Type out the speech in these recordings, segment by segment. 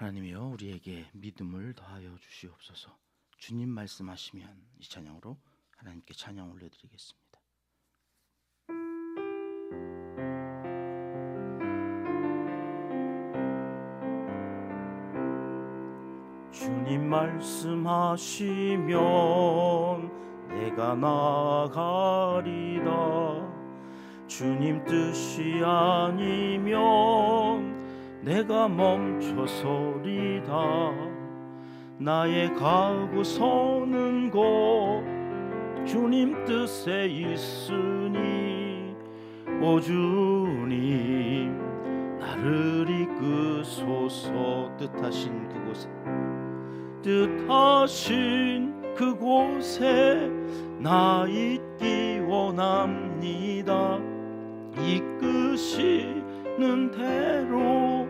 하나님이여 우리에게 믿음을 더하여 주시옵소서. 주님 말씀하시면 이 찬양으로 하나님께 찬양 올려드리겠습니다. 주님 말씀하시면 내가 나가리다. 주님 뜻이 아니면 내가 멈춰서리다. 나의 가고 서는 곳 주님 뜻에 있으니 오 주님 나를 이끄소서. 뜻하신 그곳에 뜻하신 그곳에 나 있기 원합니다. 이끄시는 대로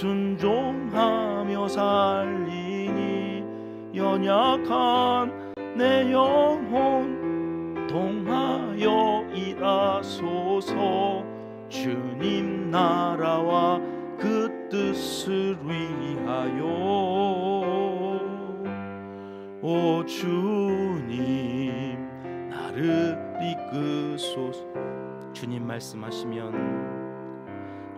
순종하며 살리니 연약한 내 영혼 동하여 일하소서. 주님 나라와 그 뜻을 위하여. 오 주님 나를 이끄소서. 주님 말씀하시면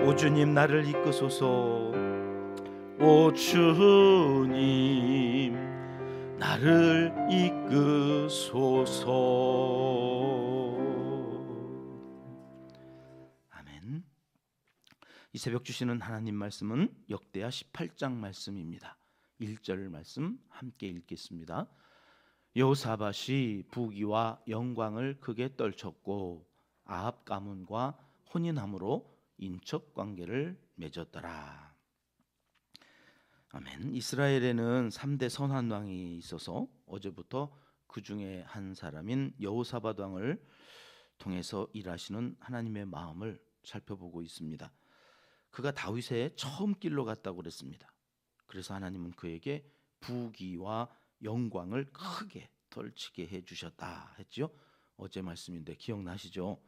오 주님 나를 이끄소서. 오 주님 나를 이끄소서. 아멘. 이 새벽 주시는 하나님 말씀은 역대하 18장 말씀입니다. 1절 말씀 함께 읽겠습니다. 여호사밧이 부귀와 영광을 크게 떨쳤고 아합 가문과 혼인함으로 인척 관계를 맺었더라. 아멘. 이스라엘에는 3대 선한 왕이 있어서 어제부터 그 중에 한 사람인 여호사밧 왕을 통해서 일하시는 하나님의 마음을 살펴보고 있습니다. 그가 다윗의 처음 길로 갔다고 그랬습니다. 그래서 하나님은 그에게 부귀와 영광을 크게 덜치게 해 주셨다 했죠. 어제 말씀인데 기억나시죠?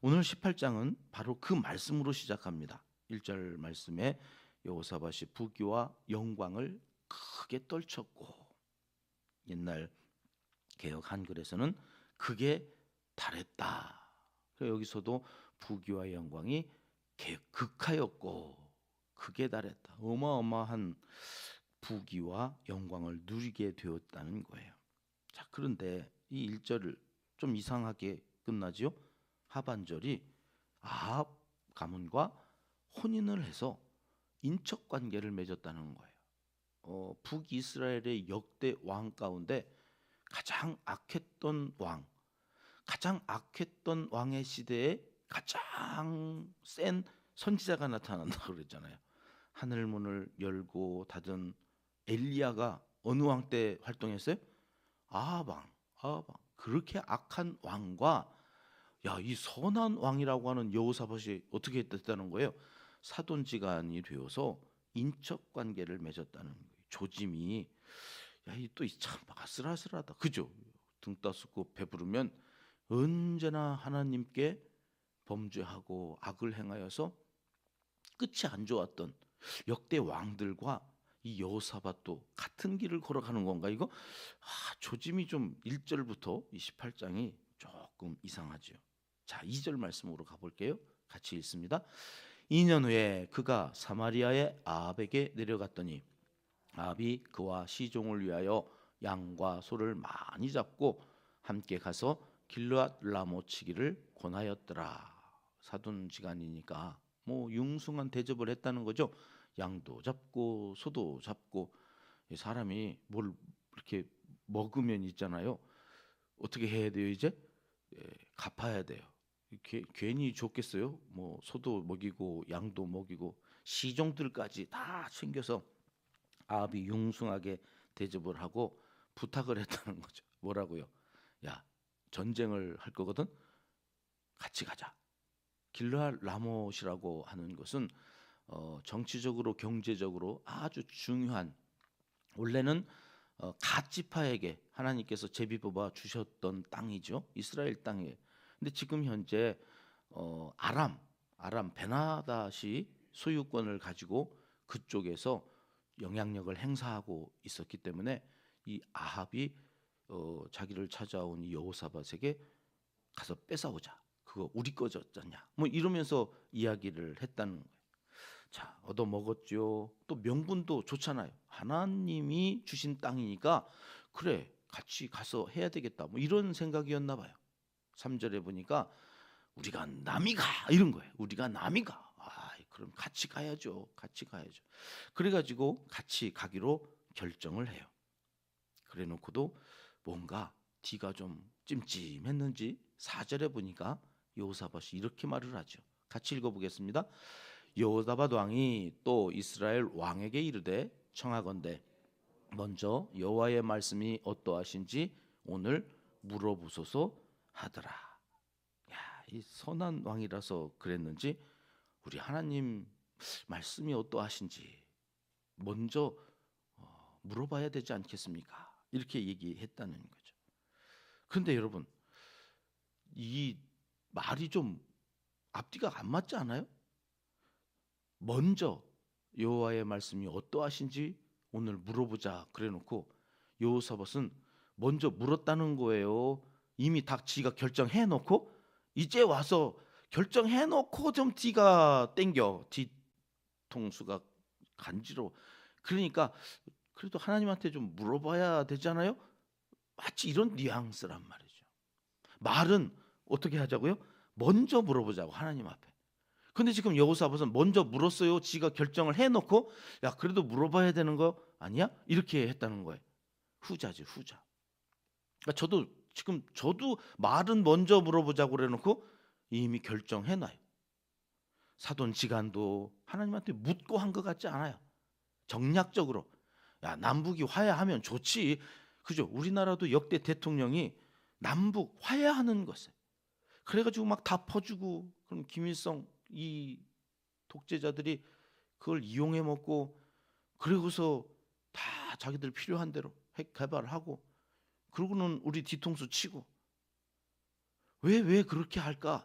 오늘 18장은 바로 그 말씀으로 시작합니다. 1절 말씀에 여호사밧이 부귀와 영광을 크게 떨쳤고 옛날 개혁 한글에서는 그게 달했다. 여기서도 부귀와 영광이 극하였고 크게 달했다. 어마어마한 부귀와 영광을 누리게 되었다는 거예요. 자, 그런데 이 1절을 좀 이상하게 끝나지요. 하반절이 아합 가문과 혼인을 해서 인척 관계를 맺었다는 거예요. 어, 북이스라엘의 역대 왕 가운데 가장 악했던 왕, 가장 악했던 왕의 시대에 가장 센 선지자가 나타난다고 그랬잖아요. 하늘 문을 열고 닫은 엘리야가 어느 왕 때 활동했어요? 아합 왕. 그렇게 악한 왕과 야, 이 선한 왕이라고 하는 여호사밧이 어떻게 됐다는 거예요? 사돈지간이 되어서 인척 관계를 맺었다는 거예요. 조짐이 야 이또참 아슬아슬하다. 그죠? 등 따스고 배부르면 언제나 하나님께 범죄하고 악을 행하여서 끝이 안 좋았던 역대 왕들과 이 여호사밧도 같은 길을 걸어가는 건가 이거 아, 조짐이 좀 1절부터 28장이 조금 이상하죠. 자, 2절 말씀으로 가볼게요. 같이 읽습니다. 2년 후에 그가 사마리아의 아합에게 내려갔더니 아합이 그와 시종을 위하여 양과 소를 많이 잡고 함께 가서 길르앗 라모치기를 권하였더라. 사돈지간이니까 뭐 융숭한 대접을 했다는 거죠. 양도 잡고 소도 잡고 사람이 뭘 이렇게 먹으면 있잖아요. 어떻게 해야 돼요 이제? 예, 갚아야 돼요. 게, 괜히 좋겠어요? 뭐 소도 먹이고 양도 먹이고 시종들까지 다 챙겨서 아합이 융숭하게 대접을 하고 부탁을 했다는 거죠. 뭐라고요? 야 전쟁을 할 거거든. 같이 가자. 길르할 라못이라고 하는 것은 어, 정치적으로 경제적으로 아주 중요한 원래는 어, 갓 지파에게 하나님께서 제비 뽑아 주셨던 땅이죠 이스라엘 땅에 근데 지금 현재 어, 아람 아람 베나다시 소유권을 가지고 그쪽에서 영향력을 행사하고 있었기 때문에 이 아합이 어, 자기를 찾아온 이 여호사밧에게 가서 뺏어오자 그거 우리 거졌잖냐 뭐 이러면서 이야기를 했다는 거예요. 자 얻어 먹었죠. 또 명분도 좋잖아요. 하나님이 주신 땅이니까 그래 같이 가서 해야 되겠다. 뭐 이런 생각이었나 봐요. 3절에 보니까 우리가 남이 가 이런 거예요. 우리가 남이 가 아, 그럼 같이 가야죠. 같이 가야죠. 그래 가지고 같이 가기로 결정을 해요. 그래 놓고도 뭔가 뒤가 좀 찜찜했는지 4절에 보니까 여호사밧이 이렇게 말을 하죠. 같이 읽어 보겠습니다. 여호사밧 왕이 또 이스라엘 왕에게 이르되 청하건대 먼저 여호와의 말씀이 어떠하신지 오늘 물어보소서 하더라. 야, 이 선한 왕이라서 그랬는지 우리 하나님 말씀이 어떠하신지 먼저 어, 물어봐야 되지 않겠습니까? 이렇게 얘기했다는 거죠. 그런데 여러분 이 말이 좀 앞뒤가 안 맞지 않아요? 먼저 여호와의 말씀이 어떠하신지 오늘 물어보자 그래놓고 여호사밧은 먼저 물었다는 거예요. 이미 다 지가 결정해 놓고 이제 와서 결정해 놓고 좀 뒤가 땡겨 뒤통수가 간지러워. 그러니까 그래도 하나님한테 좀 물어봐야 되잖아요. 마치 이런 뉘앙스란 말이죠. 말은 어떻게 하자고요? 먼저 물어보자고 하나님 앞에. 근데 지금 여호사밧은 먼저 물었어요. 지가 결정을 해 놓고 야 그래도 물어봐야 되는 거 아니야? 이렇게 했다는 거예요. 후자지 후자. 그러니까 저도 지금 저도 말은 먼저 물어보자고 그래놓고 이미 결정해놔요. 사돈 지간도 하나님한테 묻고 한 것 같지 않아요. 정략적으로 야 남북이 화해하면 좋지. 그죠? 우리나라도 역대 대통령이 남북 화해하는 것에 그래가지고 막 다 퍼주고 그럼 김일성 이 독재자들이 그걸 이용해 먹고 그러고서 다 자기들 필요한 대로 핵 개발하고 그러고는 우리 뒤통수 치고 왜 왜 그렇게 할까?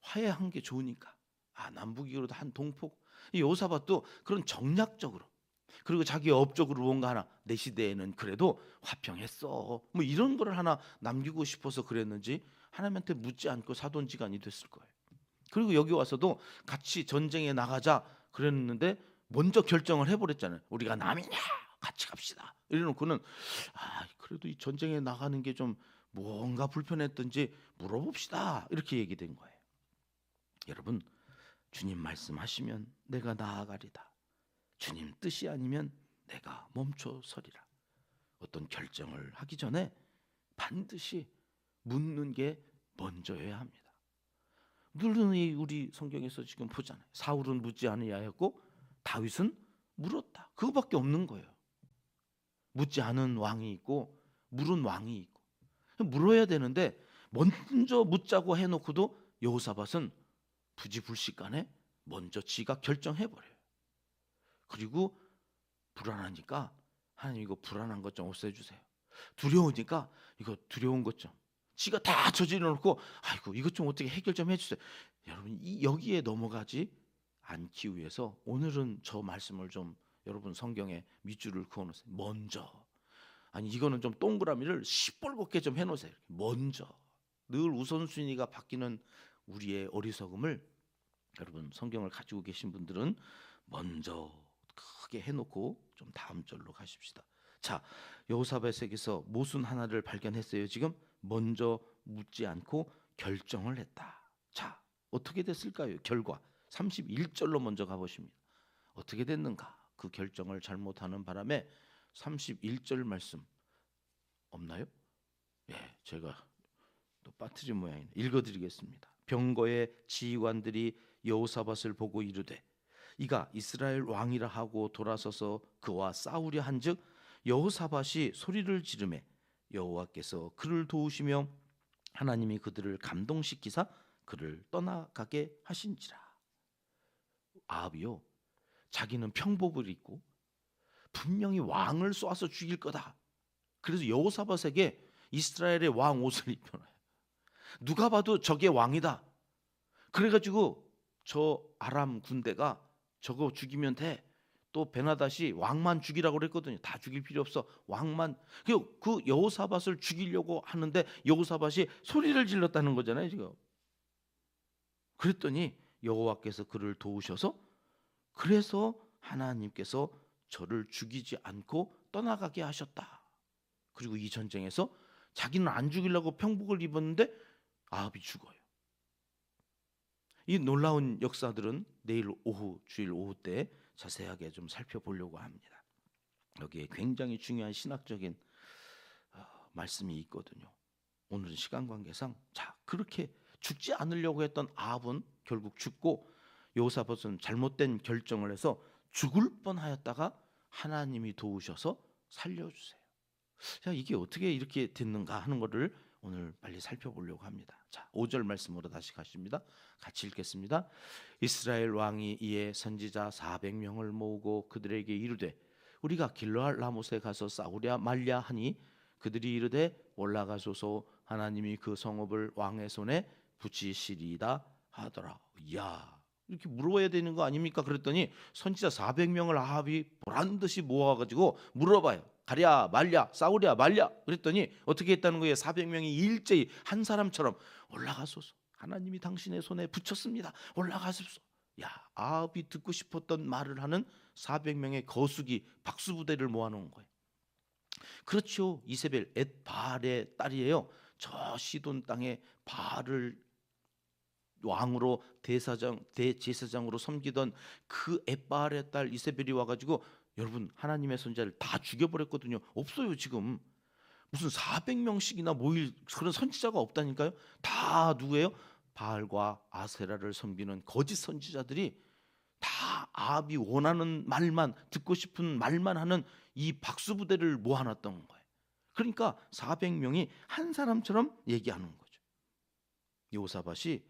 화해한 게 좋으니까. 아 남북이 그래도 한 동폭. 이 요사밭도 그런 정략적으로 그리고 자기 업적으로 뭔가 하나 내 시대에는 그래도 화평했어. 뭐 이런 거를 하나 남기고 싶어서 그랬는지 하나님한테 묻지 않고 사돈지간이 됐을 거예요. 그리고 여기 와서도 같이 전쟁에 나가자 그랬는데 먼저 결정을 해버렸잖아요. 우리가 남이냐 같이 갑시다. 이래놓고는 아 그래도 이 전쟁에 나가는 게 좀 뭔가 불편했던지 물어봅시다. 이렇게 얘기된 거예요. 여러분 주님 말씀하시면 내가 나아가리다. 주님 뜻이 아니면 내가 멈춰 서리라. 어떤 결정을 하기 전에 반드시 묻는 게 먼저여야 합니다. 늘이 우리 성경에서 지금 보잖아요. 사울은 묻지 아니하였고 다윗은 물었다. 그거밖에 없는 거예요. 묻지 않은 왕이 있고 물은 왕이 있고 물어야 되는데 먼저 묻자고 해놓고도 여호사밧은 부지불식간에 먼저 지가 결정해 버려요. 그리고 불안하니까 하나님 이거 불안한 것 좀 없애주세요. 두려우니까 이거 두려운 것 좀. 지가 다 저질러 놓고 아이고 이것 좀 어떻게 해결 좀 해주세요. 여러분 이 여기에 넘어가지 않기 위해서 오늘은 저 말씀을 좀 여러분 성경에 밑줄을 그어놓으세요. 먼저 아니 이거는 좀 동그라미를 시뻘겋게 좀 해놓으세요. 먼저 늘 우선순위가 바뀌는 우리의 어리석음을 여러분 성경을 가지고 계신 분들은 먼저 크게 해놓고 좀 다음 절로 가십시다. 자 여호사밧에게서 모순 하나를 발견했어요. 지금 먼저 묻지 않고 결정을 했다. 자 어떻게 됐을까요? 결과 31절로 먼저 가보십니다. 어떻게 됐는가? 그 결정을 잘못하는 바람에 31절 말씀 없나요? 예, 제가 또 빠트린 모양이네. 읽어드리겠습니다. 병거의 지휘관들이 여호사밧을 보고 이르되 이가 이스라엘 왕이라 하고 돌아서서 그와 싸우려 한즉 여호사밧이 소리를 지르매 여호와께서 그를 도우시며 하나님이 그들을 감동시키사 그를 떠나가게 하신지라. 아합이요. 자기는 평복을 입고 분명히 왕을 쏘아서 죽일 거다. 그래서 여호사밧에게 이스라엘의 왕 옷을 입혀놔요. 누가 봐도 저게 왕이다. 그래가지고 저 아람 군대가 저거 죽이면 돼. 또 베나다시 왕만 죽이라고 그랬거든요. 다 죽일 필요 없어. 왕만 그, 그 여호사밧을 죽이려고 하는데 여호사밧이 소리를 질렀다는 거잖아요, 지금. 그랬더니 여호와께서 그를 도우셔서 그래서 하나님께서 저를 죽이지 않고 떠나가게 하셨다. 그리고 이 전쟁에서 자기는 안 죽이려고 평복을 입었는데 아합이 죽어요. 이 놀라운 역사들은 내일 오후 주일 오후 때 자세하게 좀 살펴보려고 합니다. 여기에 굉장히 중요한 신학적인 어, 말씀이 있거든요. 오늘은 시간 관계상 자 그렇게 죽지 않으려고 했던 아합은 결국 죽고 요사봇은 잘못된 결정을 해서 죽을 뻔하였다가 하나님이 도우셔서 살려주세요. 자 이게 어떻게 이렇게 됐는가 하는 것을 오늘 빨리 살펴보려고 합니다. 자, 5절 말씀으로 다시 가십니다. 같이 읽겠습니다. 이스라엘 왕이 이에 선지자 400명을 모으고 그들에게 이르되 우리가 길르알 라못에 가서 싸우랴 말랴 하니 그들이 이르되 올라가소서 하나님이 그 성읍을 왕의 손에 붙이시리다 하더라. 야 이렇게 물어봐야 되는 거 아닙니까? 그랬더니 선지자 400명을 아합이 보란 듯이 모아가지고 물어봐요. 가랴 말랴 싸우랴 말랴 그랬더니 어떻게 했다는 거예요? 400명이 일제히 한 사람처럼 올라가소서. 하나님이 당신의 손에 붙였습니다. 올라가소서. 야 아합이 듣고 싶었던 말을 하는 400명의 거수기 박수 부대를 모아놓은 거예요. 그렇죠. 이세벨 엣 바알의 딸이에요. 저 시돈 땅에 바알을 왕으로 대사장 대제사장으로 섬기던 그 엣바알의 딸 이세벨이 와가지고 여러분 하나님의 선자를 다 죽여버렸거든요. 없어요 지금 무슨 400명씩이나 모일 그런 선지자가 없다니까요. 다 누구예요? 바알과 아세라를 섬기는 거짓 선지자들이 다 아합이 원하는 말만 듣고 싶은 말만 하는 이 박수 부대를 모아놨던 거예요. 그러니까 400명이 한 사람처럼 얘기하는 거죠. 요사밭이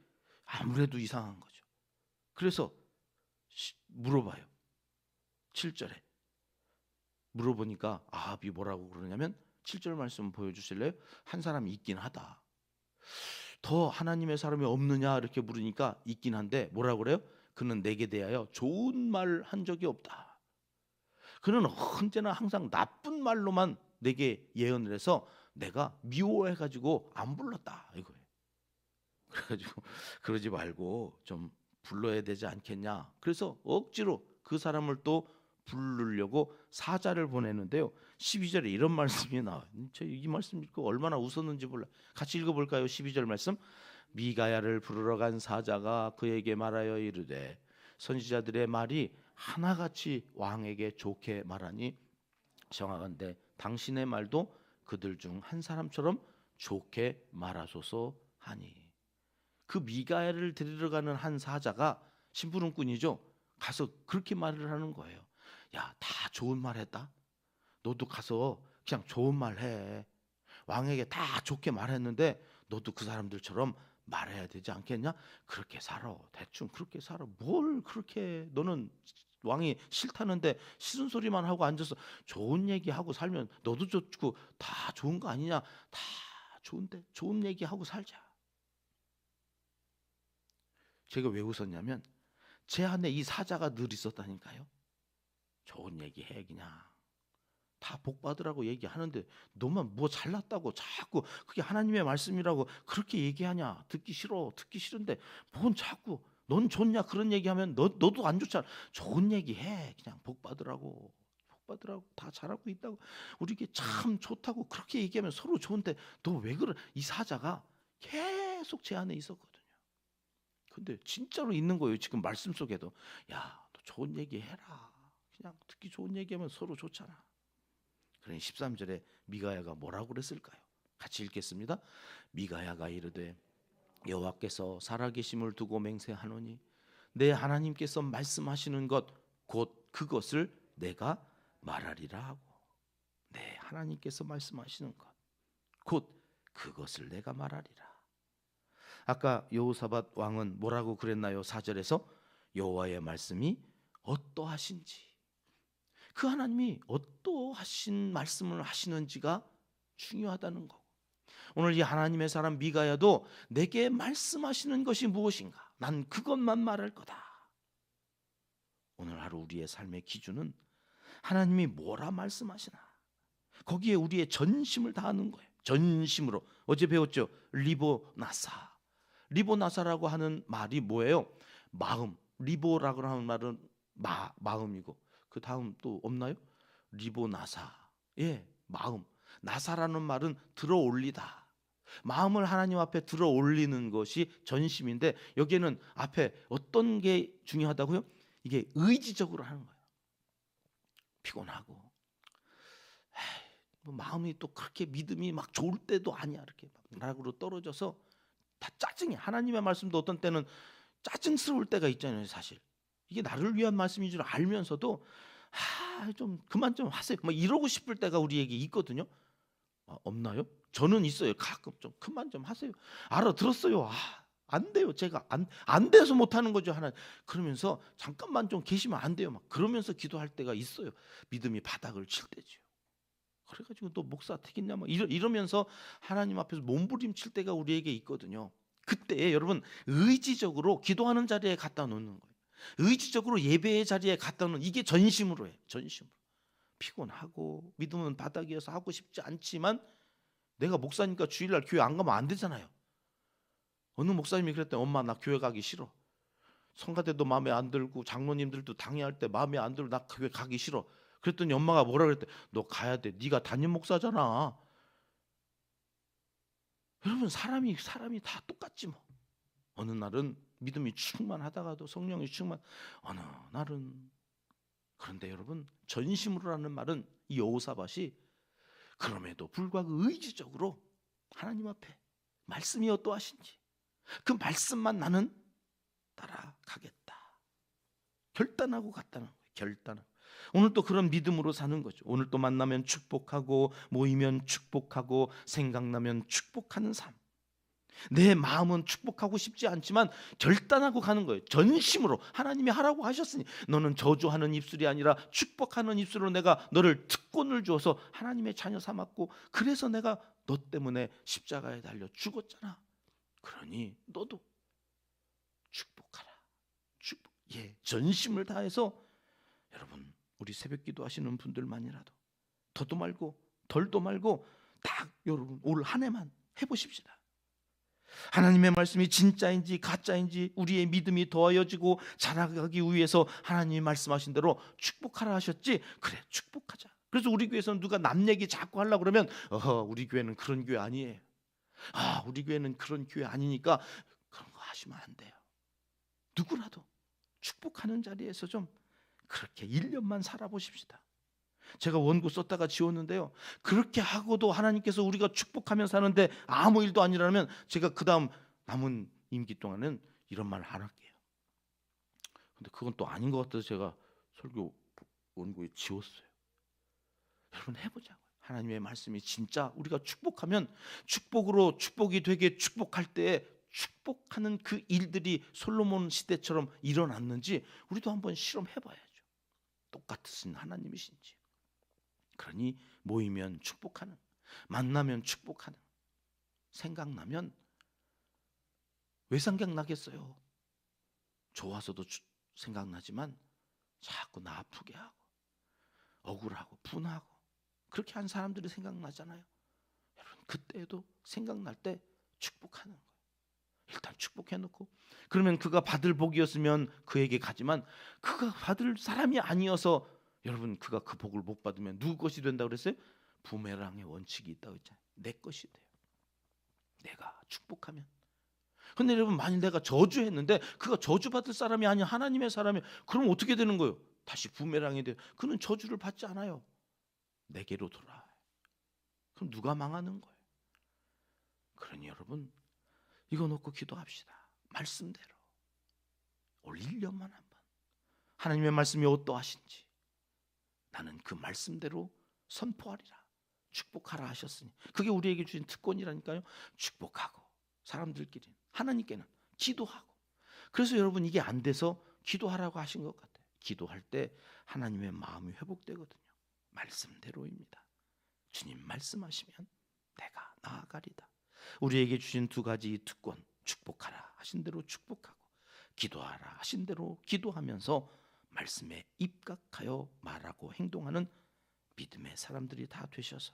아무래도 이상한 거죠. 그래서 물어봐요. 7절에 물어보니까 아합이 뭐라고 그러냐면 7절 말씀 보여주실래요? 한 사람이 있긴 하다. 더 하나님의 사람이 없느냐 이렇게 물으니까 있긴 한데 뭐라고 그래요? 그는 내게 대하여 좋은 말 한 적이 없다. 그는 언제나 항상 나쁜 말로만 내게 예언을 해서 내가 미워해 가지고 안 불렀다 이거예요. 그래가지고 그러지 말고 좀 불러야 되지 않겠냐. 그래서 억지로 그 사람을 또 부르려고 사자를 보내는데요. 12절에 이런 말씀이 나와요. 저이 말씀 읽고 얼마나 웃었는지 몰라. 같이 읽어볼까요? 12절 말씀. 미가야를 부르러 간 사자가 그에게 말하여 이르되 선지자들의 말이 하나같이 왕에게 좋게 말하니 정하건대 당신의 말도 그들 중 한 사람처럼 좋게 말하소서 하니 그 미가야를 데리러 가는 한 사자가 심부름꾼이죠. 가서 그렇게 말을 하는 거예요. 야, 다 좋은 말 했다. 너도 가서 그냥 좋은 말 해. 왕에게 다 좋게 말했는데 너도 그 사람들처럼 말해야 되지 않겠냐? 그렇게 살아. 대충 그렇게 살아. 뭘 그렇게 너는 왕이 싫다는데 싫은 소리만 하고 앉아서 좋은 얘기하고 살면 너도 좋고 다 좋은 거 아니냐? 다 좋은데 좋은 얘기하고 살자. 제가 왜 웃었냐면 제 안에 이 사자가 늘 있었다니까요. 좋은 얘기 해 그냥. 다 복 받으라고 얘기하는데 너만 뭐 잘났다고 자꾸 그게 하나님의 말씀이라고 그렇게 얘기하냐? 듣기 싫어 듣기 싫은데 뭔 자꾸 넌 좋냐 그런 얘기하면 너 너도 안 좋잖아. 좋은 얘기 해 그냥. 복 받으라고. 복 받으라고. 다 잘하고 있다고. 우리에게 참 좋다고 그렇게 얘기하면 서로 좋은데 너 왜 그래? 이 사자가 계속 제 안에 있었거든요. 근데 진짜로 있는 거예요 지금 말씀 속에도 야 너 좋은 얘기 해라 그냥 듣기 좋은 얘기하면 서로 좋잖아. 그러니 13절에 미가야가 뭐라고 그랬을까요? 같이 읽겠습니다. 미가야가 이르되 여호와께서 살아계심을 두고 맹세하노니 내 하나님께서 말씀하시는 것 곧 그것을 내가 말하리라 하고 내 하나님께서 말씀하시는 것 곧 그것을 내가 말하리라. 아까 여호사밧 왕은 뭐라고 그랬나요? 4절에서 여호와의 말씀이 어떠하신지. 그 하나님이 어떠하신 말씀을 하시는지가 중요하다는 거고. 오늘 이 하나님의 사람 미가야도 내게 말씀하시는 것이 무엇인가? 난 그것만 말할 거다. 오늘 하루 우리의 삶의 기준은 하나님이 뭐라 말씀하시나? 거기에 우리의 전심을 다하는 거예요. 전심으로. 어제 배웠죠? 리보나사 리보나사라고 하는 말이 뭐예요 마음 리보라고 하는 말은 마, 마음이고 그 다음 또 없나요? 리보나사. 예, 마음. 나사라는 말은 들어 올리다. 마음을 하나님 앞에 들어 올리는 것이 전심인데 여기에는 앞에 어떤 게 중요하다고요? 이게 의지적으로 하는 거예요. 피곤하고 에이, 뭐 마음이 또 그렇게 믿음이 막 좋을 때도 아니야 이렇게 나락으로 떨어져서 다 짜증이 하나님의 말씀도 어떤 때는 짜증스러울 때가 있잖아요 사실 이게 나를 위한 말씀인 줄 알면서도 아, 좀 그만 좀 하세요. 막 이러고 싶을 때가 우리에게 있거든요. 아, 없나요? 저는 있어요. 가끔 좀 그만 좀 하세요. 알아들었어요. 아, 안 돼요. 제가 안, 안 돼서 못 하는 거죠. 하나 그러면서 잠깐만 좀 계시면 안 돼요. 막 그러면서 기도할 때가 있어요. 믿음이 바닥을 칠 때죠. 그래가지고 또 목사 되겠냐 막 이러, 이러 면서 하나님 앞에서 몸부림칠 때가 우리에게 있거든요. 그때 여러분 의지적으로 기도하는 자리에 갖다 놓는 거예요. 의지적으로 예배의 자리에 갔다 오는 이게 전심으로 해. 전심으로. 피곤하고 믿음은 바닥이어서 하고 싶지 않지만 내가 목사니까 주일날 교회 안 가면 안 되잖아요. 어느 목사님이 그랬더니 엄마 나 교회 가기 싫어. 성가대도 마음에 안 들고 장로님들도 당회할 때 마음에 안 들고 나 교회 가기 싫어. 그랬더니 엄마가 뭐라 그랬대? 너 가야 돼. 네가 담임 목사잖아. 여러분 사람이 사람이 다 똑같지 뭐. 어느 날은 믿음이 충만하다가도 성령이 충만 어느 날은 그런데 여러분 전심으로라는 말은 이 여호사밭이 그럼에도 불구하고 의지적으로 하나님 앞에 말씀이 어떠하신지 그 말씀만 나는 따라가겠다 결단하고 갔다는 거예요 결단 오늘 또 그런 믿음으로 사는 거죠 오늘 또 만나면 축복하고 모이면 축복하고 생각나면 축복하는 삶 내 마음은 축복하고 싶지 않지만 결단하고 가는 거예요. 전심으로 하나님이 하라고 하셨으니 너는 저주하는 입술이 아니라 축복하는 입술로 내가 너를 특권을 주어서 하나님의 자녀 삼았고 그래서 내가 너 때문에 십자가에 달려 죽었잖아. 그러니 너도 축복하라. 축복. 예, 전심을 다해서 여러분 우리 새벽 기도 하시는 분들만이라도 더도 말고 덜도 말고 딱 여러분 올 한 해만 해보십시다. 하나님의 말씀이 진짜인지 가짜인지 우리의 믿음이 더하여지고 자라가기 위해서 하나님이 말씀하신 대로 축복하라 하셨지. 그래 축복하자. 그래서 우리 교회에서는 누가 남 얘기 자꾸 하려고 그러면 어허 우리 교회는 그런 교회 아니에요. 아 우리 교회는 그런 교회 아니니까 그런 거 하시면 안 돼요. 누구라도 축복하는 자리에서 좀 그렇게 1년만 살아보십시다. 제가 원고 썼다가 지웠는데요. 그렇게 하고도 하나님께서 우리가 축복하며 사는데 아무 일도 아니라면 제가 그 다음 남은 임기 동안은 이런 말 안 할게요. 근데 그건 또 아닌 것 같아서 제가 설교 원고에 지웠어요. 여러분 해보자고요. 하나님의 말씀이 진짜 우리가 축복하면 축복으로 축복이 되게 축복할 때 축복하는 그 일들이 솔로몬 시대처럼 일어났는지 우리도 한번 실험해봐야죠. 똑같으신 하나님이신지. 그러니 모이면 축복하는, 만나면 축복하는, 생각나면 왜 생각나겠어요? 좋아서도 주, 생각나지만 자꾸 나 아프게 하고 억울하고 분하고 그렇게 한 사람들이 생각나잖아요. 여러분 그때도 생각날 때 축복하는. 일단 축복해 놓고 그러면 그가 받을 복이었으면 그에게 가지만 그가 받을 사람이 아니어서 여러분 그가 그 복을 못 받으면 누구 것이 된다고 그랬어요? 부메랑의 원칙이 있다고 했잖아요. 내 것이 돼요. 내가 축복하면 근데 여러분 만일 내가 저주했는데 그가 저주받을 사람이 아닌 하나님의 사람이 그럼 어떻게 되는 거예요? 다시 부메랑이 돼. 그는 저주를 받지 않아요. 내게로 돌아와요. 그럼 누가 망하는 거예요? 그러니 여러분 이거 놓고 기도합시다. 말씀대로 올 1년만 한 번 하나님의 말씀이 어떠하신지 나는 그 말씀대로 선포하리라. 축복하라 하셨으니 그게 우리에게 주신 특권이라니까요. 축복하고 사람들끼리 하나님께는 기도하고 그래서 여러분 이게 안 돼서 기도하라고 하신 것 같아요. 기도할 때 하나님의 마음이 회복되거든요. 말씀대로입니다. 주님 말씀하시면 내가 나아가리다. 우리에게 주신 두 가지 특권 축복하라 하신 대로 축복하고 기도하라 하신 대로 기도하면서 말씀에 입각하여 말하고 행동하는 믿음의 사람들이 다 되셔서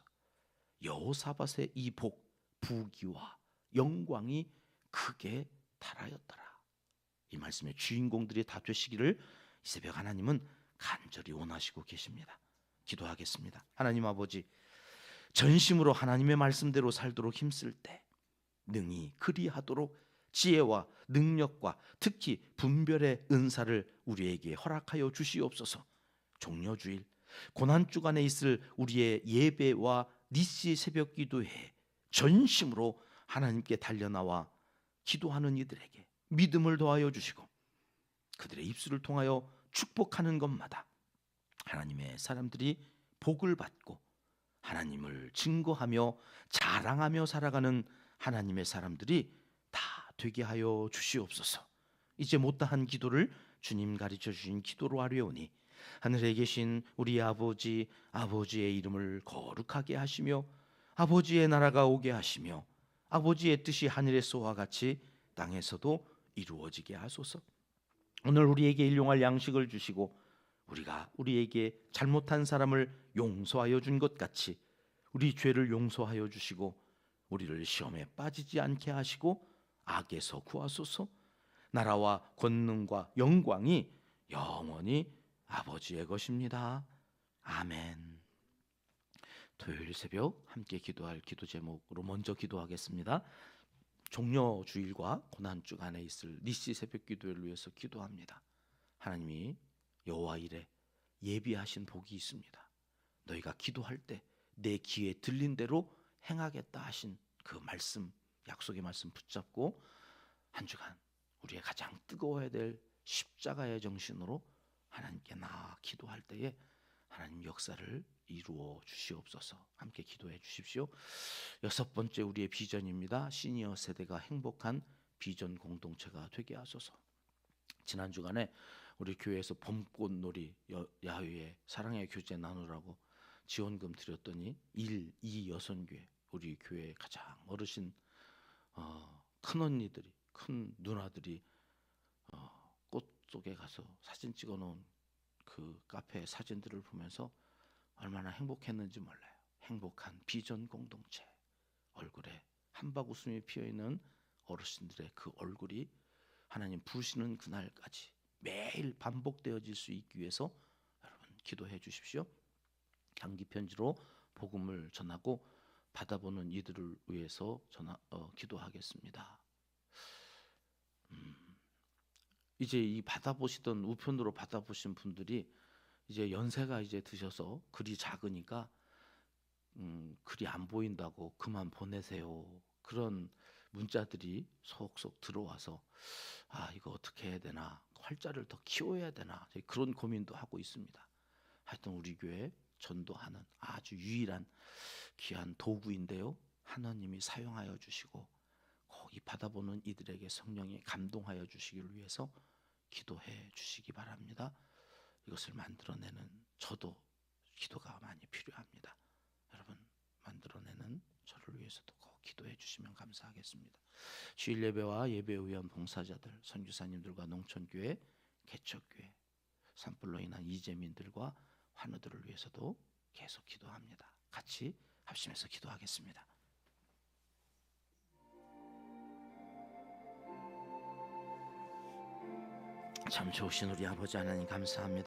여호사밧의 이 복 부귀와 영광이 크게 달하였더라. 이 말씀의 주인공들이 다 되시기를 이 새벽 하나님은 간절히 원하시고 계십니다. 기도하겠습니다. 하나님 아버지 전심으로 하나님의 말씀대로 살도록 힘쓸 때 능히 그리하도록 지혜와 능력과 특히 분별의 은사를 우리에게 허락하여 주시옵소서. 종려주일 고난 주간에 있을 우리의 예배와 니시 새벽 기도에 전심으로 하나님께 달려나와 기도하는 이들에게 믿음을 더하여 주시고 그들의 입술을 통하여 축복하는 것마다 하나님의 사람들이 복을 받고 하나님을 증거하며 자랑하며 살아가는 하나님의 사람들이 다 되게 하여 주시옵소서. 이제 못다한 기도를 주님 가르쳐 주신 기도로 하려오니 하늘에 계신 우리 아버지 아버지의 이름을 거룩하게 하시며 아버지의 나라가 오게 하시며 아버지의 뜻이 하늘에서와 같이 땅에서도 이루어지게 하소서. 오늘 우리에게 일용할 양식을 주시고 우리가 우리에게 잘못한 사람을 용서하여 준 것 같이 우리 죄를 용서하여 주시고 우리를 시험에 빠지지 않게 하시고 악에서 구하소서. 나라와 권능과 영광이 영원히 아버지의 것입니다. 아멘. 토요일 새벽 함께 기도할 기도 제목으로 먼저 기도하겠습니다. 종려 주일과 고난 주간에 있을 니시 새벽 기도를 위해서 기도합니다. 하나님이 여호와 일에 예비하신 복이 있습니다. 너희가 기도할 때 내 귀에 들린 대로 행하겠다 하신 그 말씀 약속의 말씀 붙잡고 한 주간 우리의 가장 뜨거워야 될 십자가의 정신으로 하나님께 나 기도할 때에 하나님 역사를 이루어 주시옵소서. 함께 기도해 주십시오. 여섯 번째 우리의 비전입니다. 시니어 세대가 행복한 비전 공동체가 되게 하소서. 지난 주간에 우리 교회에서 봄꽃놀이 야외에 사랑의 교제 나누라고 지원금 드렸더니 1, 2 여선교회 우리 교회 가장 어르신 어, 큰 언니들이 큰 누나들이 어, 꽃 속에 가서 사진 찍어놓은 그 카페 사진들을 보면서 얼마나 행복했는지 몰라요. 행복한 비전 공동체 얼굴에 한박 웃음이 피어 있는 어르신들의 그 얼굴이 하나님 부시는 그날까지 매일 반복되어질 수 있기 위해서 여러분 기도해 주십시오. 장기 편지로 복음을 전하고 받아보는 이들을 위해서 전하 어, 기도하겠습니다. 음, 이제 이 받아보시던 우편으로 받아보신 분들이 이제 연세가 이제 드셔서 글이 작으니까 음, 글이 안 보인다고 그만 보내세요. 그런 문자들이 속속 들어와서 아 이거 어떻게 해야 되나 활자를 더 키워야 되나 그런 고민도 하고 있습니다. 하여튼 우리 교회 전도하는 아주 유일한 귀한 도구인데요. 하나님이 사용하여 주시고 거기 받아보는 이들에게 성령이 감동하여 주시기를 위해서 기도해 주시기 바랍니다. 이것을 만들어내는 저도 기도가 많이 필요합니다. 여러분 만들어내는 저를 위해서도 꼭 기도해 주시면 감사하겠습니다. 주일 예배와 예배 의원 봉사자들, 선교사님들과 농촌교회, 개척교회, 산불로 인한 이재민들과 환우들을 위해서도 계속 기도합니다. 같이 합심해서 기도하겠습니다. 참 좋으신 우리 아버지 하나님 감사합니다.